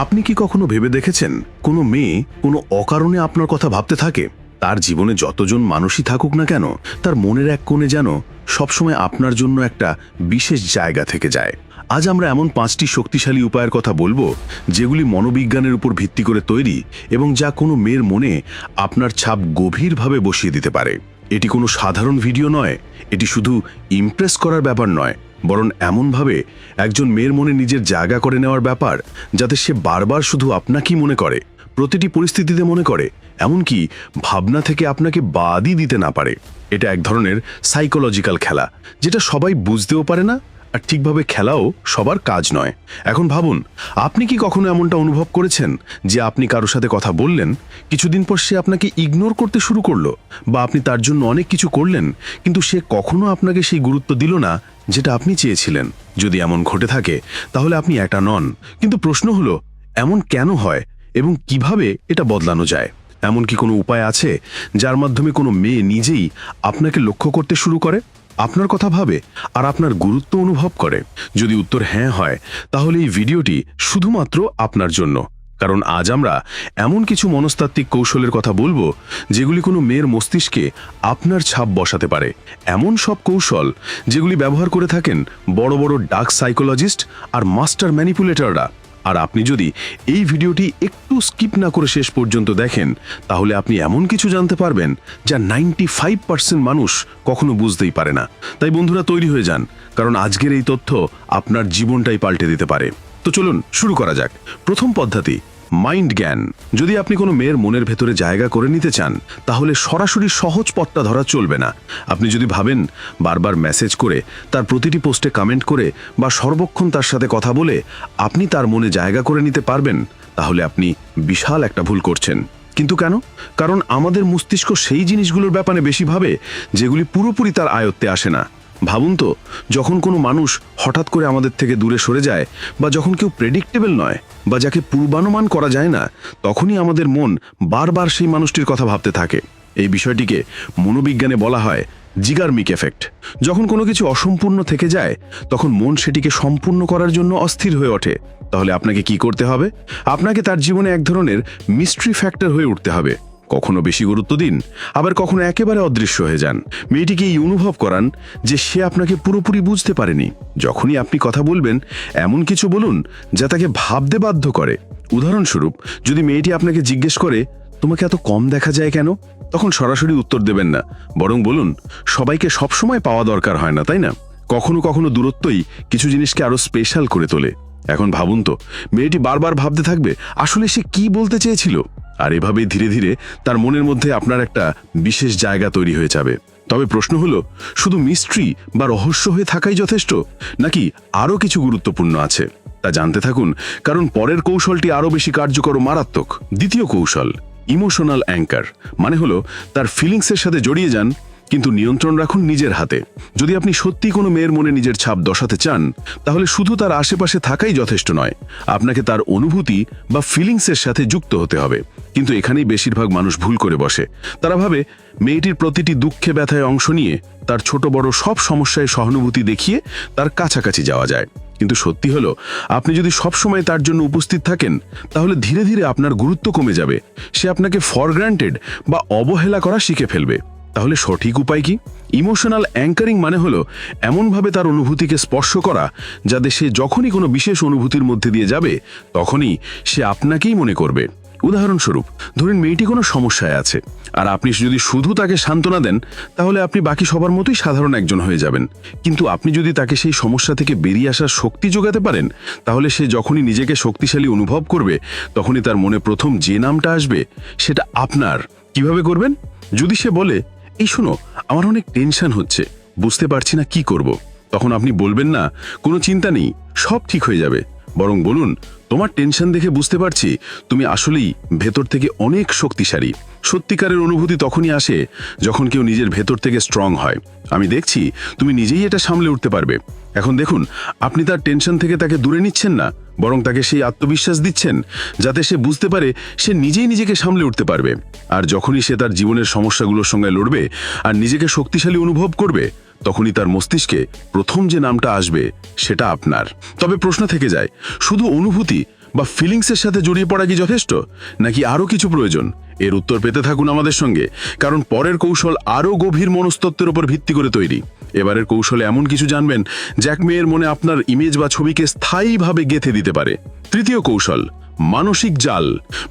আপনি কি কখনো ভেবে দেখেছেন, কোনো মেয়ে কোনো অকারণে আপনার কথা ভাবতে থাকে? তার জীবনে যতজন মানুষই থাকুক না কেন, তার মনের এক কোণে যেন সবসময় আপনার জন্য একটা বিশেষ জায়গা থেকে যায়। আজ আমরা এমন পাঁচটি শক্তিশালী উপায়ের কথা বলব, যেগুলি মনোবিজ্ঞানের উপর ভিত্তি করে তৈরি এবং যা কোনো মেয়ের মনে আপনার ছাপ গভীরভাবে বসিয়ে দিতে পারে। এটি কোনো সাধারণ ভিডিও নয়, এটি শুধু ইমপ্রেস করার ব্যাপার নয় বরং এমনভাবে একজন মেয়ের মনে নিজের জায়গা করে নেওয়ার ব্যাপার যাতে সে বারবার শুধু আপনাকেই মনে করে, প্রতিটি পরিস্থিতিতে মনে করে, এমনকি ভাবনা থেকে আপনাকে বাদই দিতে না পারে। এটা এক ধরনের সাইকোলজিক্যাল খেলা, যেটা সবাই বুঝতেও পারে না আর ঠিকভাবে খেলাও সবার কাজ নয়। এখন ভাবুন, আপনি কি কখনো এমনটা অনুভব করেছেন যে আপনি কারোর সাথে কথা বললেন, কিছুদিন পর সে আপনাকে ইগনোর করতে শুরু করল বা আপনি তার জন্য অনেক কিছু করলেন, কিন্তু সে কখনো আপনাকে সেই গুরুত্ব দিল না যেটা আপনি চেয়েছিলেন। যদি এমন ঘটে থাকে, তাহলে আপনি এটা নন। কিন্তু প্রশ্ন হলো, এমন কেন হয় এবং কীভাবে এটা বদলানো যায়? এমন কি কোনো উপায় আছে যার মাধ্যমে কোনো মেয়ে নিজেই আপনাকে লক্ষ্য করতে শুরু করে? আপনার কথা ভাবে আর আপনার গুরুত্ব অনুভব করে। যদি উত্তর হ্যাঁ হয়, তাহলে এই ভিডিওটি শুধুমাত্র আপনার জন্য। কারণ আজ আমরা এমন কিছু মনস্তাত্ত্বিক কৌশলের কথা বলব, যেগুলি কোনো মেয়ের মস্তিষ্কে আপনার ছাপ বসাতে পারে। এমন সব কৌশল যেগুলি ব্যবহার করে থাকেন বড় বড় ডার্ক সাইকোলজিস্ট আর মাস্টার ম্যানিপুলেটররা। আর আপনি যদি এই ভিডিওটি একটু স্কিপ না করে শেষ পর্যন্ত দেখেন, তাহলে আপনি এমন কিছু জানতে পারবেন যা নাইনটি ফাইভ পার্সেন্ট মানুষ কখনো বুঝতেই পারে না। তাই বন্ধুরা, তৈরি হয়ে যান, কারণ আজকের এই তথ্য আপনার জীবনটাই পাল্টে দিতে পারে। তো চলুন, শুরু করা যাক। প্রথম পদ্ধতি মাইন্ড জ্ঞান। যদি আপনি কোনো মেয়ের মনের ভেতরে জায়গা করে নিতে চান, তাহলে সরাসরি সহজ পথটা ধরা চলবে না। আপনি যদি ভাবেন বারবার মেসেজ করে, তার প্রতিটি পোস্টে কমেন্ট করে বা সর্বক্ষণ তার সাথে কথা বলে আপনি তার মনে জায়গা করে নিতে পারবেন, তাহলে আপনি বিশাল একটা ভুল করছেন। কিন্তু কেন? কারণ আমাদের মস্তিষ্ক সেই জিনিসগুলোর ব্যাপারে বেশি ভাবে, যেগুলি পুরোপুরি তার আয়ত্তে আসে না। ভাবুন তো, যখন কোনো মানুষ হঠাৎ করে আমাদের থেকে দূরে সরে যায় বা যখন কেউ প্রেডিক্টেবল নয় বা যাকে পূর্বানুমান করা যায় না, তখনই আমাদের মন বারবার সেই মানুষটির কথা ভাবতে থাকে। এই বিষয়টিকে মনোবিজ্ঞানে বলা হয় জিগার্মিক এফেক্ট। যখন কোনো কিছু অসম্পূর্ণ থেকে যায়, তখন মন সেটিকে সম্পূর্ণ করার জন্য অস্থির হয়ে ওঠে। তাহলে আপনাকে কি করতে হবে? আপনাকে তার জীবনে এক ধরনের মিস্ট্রি ফ্যাক্টর হয়ে উঠতে হবে। কখনো বেশি গুরুত্ব দিন, আবার কখনো একেবারে অদৃশ্য হয়ে যান। মেয়েটিকে এই অনুভব করান যে সে আপনাকে পুরোপুরি বুঝতে পারেনি। যখনই আপনি কথা বলবেন, এমন কিছু বলুন যা তাকে ভাবতে বাধ্য করে। উদাহরণস্বরূপ, যদি মেয়েটি আপনাকে জিজ্ঞেস করে, তোমাকে এত কম দেখা যায় কেন? তখন সরাসরি উত্তর দেবেন না। বরং বলুন, সবাইকে সবসময় পাওয়া দরকার হয় না, তাই না? কখনো কখনো দূরত্বই কিছু জিনিসকে আরও স্পেশাল করে তোলে। এখন ভাবুন তো, মেয়েটি বারবার ভাবতে থাকবে, আসলে সে কি বলতে চেয়েছিল? আর এভাবেই ধীরে ধীরে তার মনের মধ্যে আপনার একটা বিশেষ জায়গা তৈরি হয়ে যাবে। তবে প্রশ্ন হলো, শুধু মিস্ট্রি বা রহস্য হয়ে থাকাই যথেষ্ট, নাকি আরও কিছু গুরুত্বপূর্ণ আছে? তা জানতে থাকুন, কারণ পরের কৌশলটি আরও বেশি কার্যকর মারাত্মক। দ্বিতীয় কৌশল, ইমোশনাল অ্যাঙ্কার মানে হলো তার ফিলিংসের সাথে জড়িয়ে যান কিন্তু নিয়ন্ত্রণ রাখুন নিজের হাতে। যদি আপনি সত্যি কোনো মেয়ের মনে নিজের ছাপ দশাতে চান, তাহলে শুধু তার আশেপাশে থাকাই যথেষ্ট নয়। আপনাকে তার অনুভূতি বা ফিলিংসের সাথে যুক্ত হতে হবে। কিন্তু এখানেই বেশিরভাগ মানুষ ভুল করে বসে। তারা ভাবে, মেয়েটির প্রতিটি দুঃখে ব্যথায় অংশ নিয়ে তার ছোট বড় সব সমস্যায় সহানুভূতি দেখিয়ে তার কাছাকাছি যাওয়া যায়। কিন্তু সত্যি হলো, আপনি যদি সবসময় তার জন্য উপস্থিত থাকেন, তাহলে ধীরে ধীরে আপনার গুরুত্ব কমে যাবে। সে আপনাকে ফর গ্রান্টেড বা অবহেলা করা শিখে ফেলবে। তাহলে সঠিক উপায় কি? ইমোশনাল অ্যাঙ্কারিং মানে হলো এমনভাবে তার অনুভূতিকে স্পর্শ করা, যাতে সে যখনই কোনো বিশেষ অনুভূতির মধ্যে দিয়ে যাবে, তখনই সে আপনাকেই মনে করবে। উদাহরণস্বরূপ, ধরুন মেয়েটি কোনো সমস্যায় আছে, আর আপনি যদি শুধু তাকে সান্ত্বনা দেন, তাহলে আপনি বাকি সবার মতোই সাধারণ একজন হয়ে যাবেন। কিন্তু আপনি যদি তাকে সেই সমস্যা থেকে বেরিয়ে আসার শক্তি যোগাতে পারেন, তাহলে সে যখনই নিজেকে শক্তিশালী অনুভব করবে, তখনই তার মনে প্রথম যে নামটা আসবে, সেটা আপনার। কীভাবে করবেন? যদি সে বলে এই শুনো, আমার অনেক টেনশন হচ্ছে। বুঝতে পারছি না কি করব। তখন আপনি বলবেন না, কোনো চিন্তা নেই, সব ঠিক হয়ে যাবে। বরং বলুন, তোমার টেনশন দেখে বুঝতে পারছি, তুমি আসলেই ভেতর থেকে অনেক শক্তিশালী। সত্যিকারের অনুভূতি তখনই আসে যখন কেউ নিজের ভেতর থেকে স্ট্রং হয়। আমি দেখছি, তুমি নিজেই এটা সামলে উঠতে পারবে। এখন দেখুন, আপনি তার টেনশন থেকে তাকে দূরে নিচ্ছেন না, বরং তাকে সেই আত্মবিশ্বাস দিচ্ছেন, যাতে সে বুঝতে পারে সে নিজেই নিজেকে সামলে উঠতে পারবে। আর যখনই সে তার জীবনের সমস্যাগুলোর সঙ্গে লড়বে আর নিজেকে শক্তিশালী অনুভব করবে, তখনই তার মস্তিষ্কে প্রথম যে নামটা আসবে, সেটা আপনার। তবে প্রশ্ন থেকে যায়, শুধু অনুভূতি বা ফিলিংসের সাথে জড়িয়ে পড়া কি যথেষ্ট? নাকি আরও কিছু প্রয়োজন? এর উত্তর পেতে থাকুন আমাদের সঙ্গে, কারণ পরের কৌশল আরও গভীর মনস্তত্ত্বের উপর ভিত্তি করে তৈরি। এবারের কৌশলে এমন কিছু জানবেন জ্যাক মেয়ের মনে আপনার ইমেজ বা ছবিকে স্থায়ীভাবে গেঁথে দিতে পারে। তৃতীয় কৌশল, মানসিক জাল।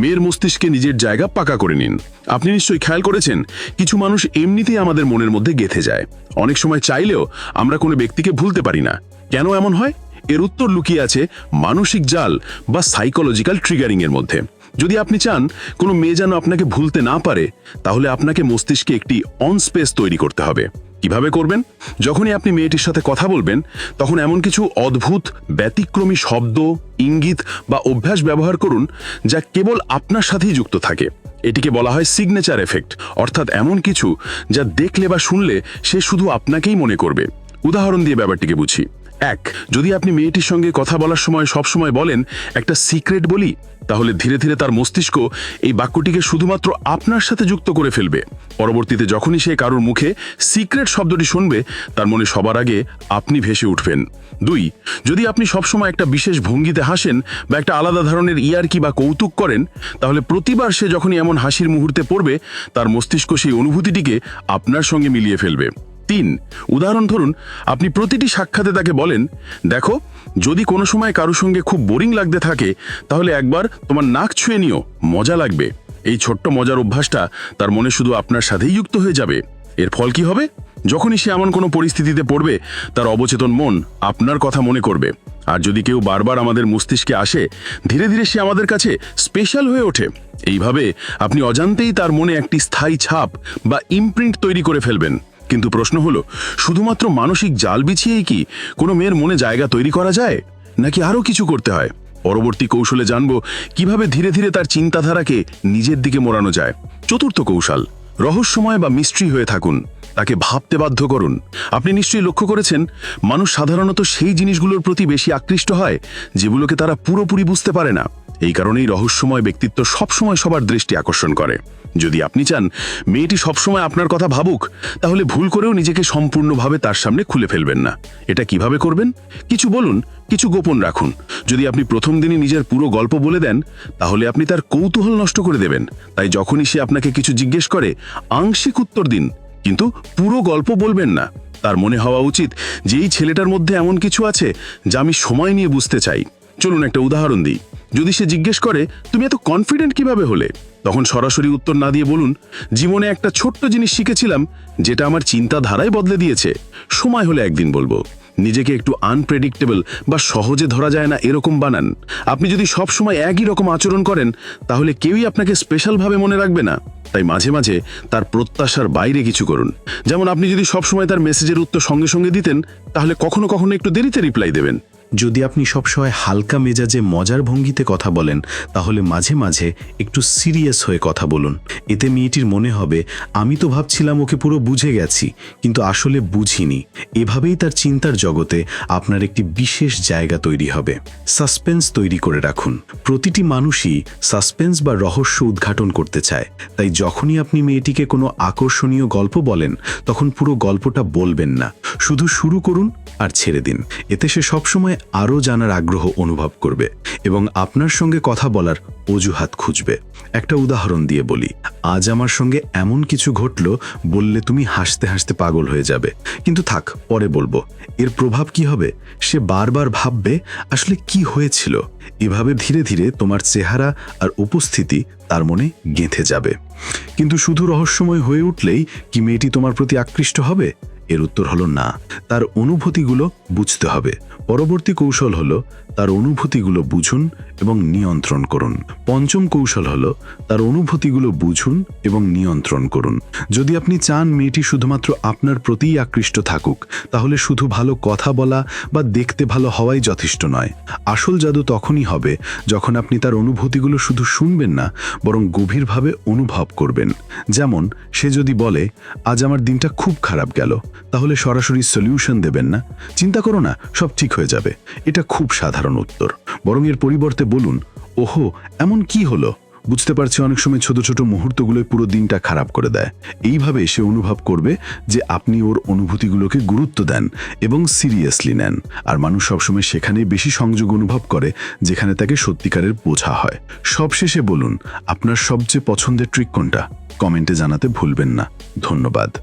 মেয়ের মস্তিষ্কে নিজের জায়গা পাকা করে নিন। আপনি নিশ্চয়ই খেয়াল করেছেন, কিছু মানুষ এমনিতেই আমাদের মনের মধ্যে গেঁথে যায়। অনেক সময় চাইলেও আমরা কোনো ব্যক্তিকে ভুলতে পারি না। কেন এমন হয়? এর উত্তর লুকিয়ে আছে মানসিক জাল বা সাইকোলজিক্যাল ট্রিগারিং এর মধ্যে। যদি আপনি চান কোনো মেয়ে যেন আপনাকে ভুলতে না পারে, তাহলে আপনাকে মস্তিষ্কে একটি অন স্পেস তৈরি করতে হবে। কীভাবে করবেন? যখনই আপনি মেয়েটির সাথে কথা বলবেন, তখন এমন কিছু অদ্ভুত, ব্যতিক্রমী শব্দ, ইঙ্গিত বা অভ্যাস ব্যবহার করুন, যা কেবল আপনার সাথেই যুক্ত থাকে। এটিকে বলা হয় সিগনেচার এফেক্ট অর্থাৎ এমন কিছু যা দেখলে বা শুনলে সে শুধু আপনাকেই মনে করবে। উদাহরণ দিয়ে ব্যাপারটিকে বুঝি। এক, যদি আপনি মেয়েটির সঙ্গে কথা বলার সময় সব সময় বলেন, একটা সিক্রেট বলি, তাহলে ধীরে ধীরে তার মস্তিষ্ক এই বাক্যটিকে শুধুমাত্র আপনার সাথে যুক্ত করে ফেলবে। পরবর্তীতে যখনই সে কারোর মুখে সিক্রেট শব্দটি শুনবে, তার মনে সবার আগে আপনি ভেসে উঠবেন। দুই, যদি আপনি সবসময় একটা বিশেষ ভঙ্গিতে হাসেন বা একটা আলাদা ধরনের ইয়ারকি বা কৌতুক করেন, তাহলে প্রতিবার সে যখনই এমন হাসির মুহূর্তে পড়বে, তার মস্তিষ্ক সেই অনুভূতিটিকে আপনার সঙ্গে মিলিয়ে ফেলবে। তিন। উদাহরণ ধরুন, আপনি প্রতিটি সাক্ষাতে তাকে বলেন, দেখো, যদি কোনো সময় কারও সঙ্গে খুব বোরিং লাগতে থাকে, তাহলে একবার তোমার নাক ছুঁয়ে নিও, মজা লাগবে। এই ছোট্ট মজার অভ্যাসটা তার মনে শুধু আপনার সাথেই যুক্ত হয়ে যাবে। এর ফল কি হবে? যখনই সে এমন কোনো পরিস্থিতিতে পড়বে, তার অবচেতন মন আপনার কথা মনে করবে। আর যদি কেউ বারবার আমাদের মস্তিষ্কে আসে, ধীরে ধীরে সে আমাদের কাছে স্পেশাল হয়ে ওঠে। এইভাবে আপনি অজান্তেই তার মনে একটি স্থায়ী ছাপ বা ইমপ্রিন্ট তৈরি করে ফেলবেন। কিন্তু প্রশ্ন হলো, শুধুমাত্র মানসিক জাল বিছিয়েই কি কোনো মেয়ের মনে জায়গা তৈরি করা যায়? নাকি আরও কিছু করতে হয়? পরবর্তী কৌশলে জানব কীভাবে ধীরে ধীরে তার চিন্তাধারাকে নিজের দিকে মোড়ানো যায়। চতুর্থ কৌশল, রহস্যময় বা মিস্ট্রি হয়ে থাকুন। তাকে ভাবতে বাধ্য করুন। আপনি নিশ্চয়ই লক্ষ্য করেছেন, মানুষ সাধারণত সেই জিনিসগুলোর প্রতি বেশি আকৃষ্ট হয়, যেগুলোকে তারা পুরোপুরি বুঝতে পারে না। এই কারণেই রহস্যময় ব্যক্তিত্ব সবসময় সবার দৃষ্টি আকর্ষণ করে। যদি আপনি চান মেয়েটি সবসময় আপনার কথা ভাবুক, তাহলে ভুল করেও নিজেকে সম্পূর্ণভাবে তার সামনে খুলে ফেলবেন না। এটা কীভাবে করবেন? কিছু বলুন, কিছু গোপন রাখুন। যদি আপনি প্রথম দিনই নিজের পুরো গল্প বলে দেন, তাহলে আপনি তার কৌতূহল নষ্ট করে দেবেন। তাই যখনই সে আপনাকে কিছু জিজ্ঞেস করে, আংশিক উত্তর দিন। কিন্তু পুরো গল্প বলবেন না। তার মনে হওয়া উচিত যে এই ছেলেটার মধ্যে এমন কিছু আছে যা আমি সময় নিয়ে বুঝতে চাই। চলুন একটা উদাহরণ দিই। যদি সে জিজ্ঞেস করে, তুমি এত কনফিডেন্ট কীভাবে হলে? তখন সরাসরি উত্তর না দিয়ে বলুন, জীবনে একটা ছোট্ট জিনিস শিখেছিলাম, যেটা আমার চিন্তাধারাই বদলে দিয়েছে। সময় হলে একদিন বলব। নিজেকে একটু আনপ্রেডিক্টেবল বা সহজে ধরা যায় না এরকম বানান। আপনি যদি সব সময় একই রকম আচরণ করেন, তাহলে কেউই আপনাকে স্পেশালভাবে মনে রাখবে না। তাই মাঝে মাঝে তার প্রত্যাশার বাইরে কিছু করুন। যেমন আপনি যদি সবসময় তার মেসেজের উত্তর সঙ্গে সঙ্গে দিতেন, তাহলে কখনো কখনো একটু দেরিতে রিপ্লাই দেবেন। যদি আপনি সবসময় হালকা মেজাজে মজার ভঙ্গিতে কথা বলেন, তাহলে মাঝে মাঝে একটু সিরিয়াস হয়ে কথা বলুন। এতে মেয়েটির মনে হবে, আমি তো ভাবছিলাম ওকে পুরো বুঝে গেছি, কিন্তু আসলে বুঝিনি। এভাবেই তার চিন্তার জগতে আপনার একটি বিশেষ জায়গা তৈরি হবে। সাসপেন্স তৈরি করে রাখুন। প্রতিটি মানুষই সাসপেন্স বা রহস্য উদ্ঘাটন করতে চায়। তাই যখনই আপনি মেয়েটিকে কোনো আকর্ষণীয় গল্প বলেন, তখন পুরো গল্পটা বলবেন না। শুধু শুরু করুন আর ছেড়ে দিন। এতে সে সবসময় আরও জানার আগ্রহ অনুভব করবে এবং আপনার সঙ্গে কথা বলার অজুহাত খুঁজবে। একটা উদাহরণ দিয়ে বলি, আজ আমার সঙ্গে এমন কিছু ঘটল, বললে তুমি হাসতে হাসতে পাগল হয়ে যাবে। কিন্তু থাক, পরে বলব, এর প্রভাব কি হবে? সে বারবার ভাববে, আসলে কি হয়েছিল? এভাবে ধীরে ধীরে তোমার চেহারা আর উপস্থিতি তার মনে গেঁথে যাবে। কিন্তু শুধু রহস্যময় হয়ে উঠলেই কি মেয়েটি তোমার প্রতি আকৃষ্ট হবে? এর উত্তর হলো না। তার অনুভূতিগুলো বুঝতে হবে। পরবর্তী কৌশল হলো তার অনুভূতিগুলো বুঝুন এবং নিয়ন্ত্রণ করুন। পঞ্চম কৌশল হলো তার অনুভূতিগুলো বুঝুন এবং নিয়ন্ত্রণ করুন। যদি আপনি চান মেয়েটি শুধুমাত্র আপনার প্রতিই আকৃষ্ট থাকুক, তাহলে শুধু ভালো কথা বলা বা দেখতে ভালো হওয়াই যথেষ্ট নয়। আসল জাদু তখনই হবে যখন আপনি তার অনুভূতিগুলো শুধু শুনবেন না, বরং গভীরভাবে অনুভব করবেন। যেমন, সে যদি বলে, আজ আমার দিনটা খুব খারাপ গেল। তাহলে সরাসরি সলিউশন দেবেন না। চিন্তা করো না, সব ঠিক হয়ে যাবে। এটা খুব সাধারণ। উত্তর। বরং এর পরিবর্তে বলুন, ওহো, এমন কি হলো? বুঝতে পারছি অনেক সময় ছোট ছোট মুহূর্তগুলো পুরো দিনটা খারাপ করে দেয়। এইভাবে সে অনুভব করবে যে আপনি ওর অনুভূতিগুলোকে গুরুত্ব দেন এবং সিরিয়াসলি নেন। আর মানুষ সবসময় সেখানেই বেশি সংযোগ অনুভব করে, যেখানে তাকে সত্যিকারের বোঝা হয়। সবশেষে বলুন, আপনার সবচেয়ে পছন্দের ট্রিক কোনটা? কমেন্টে জানাতে ভুলবেন না। ধন্যবাদ।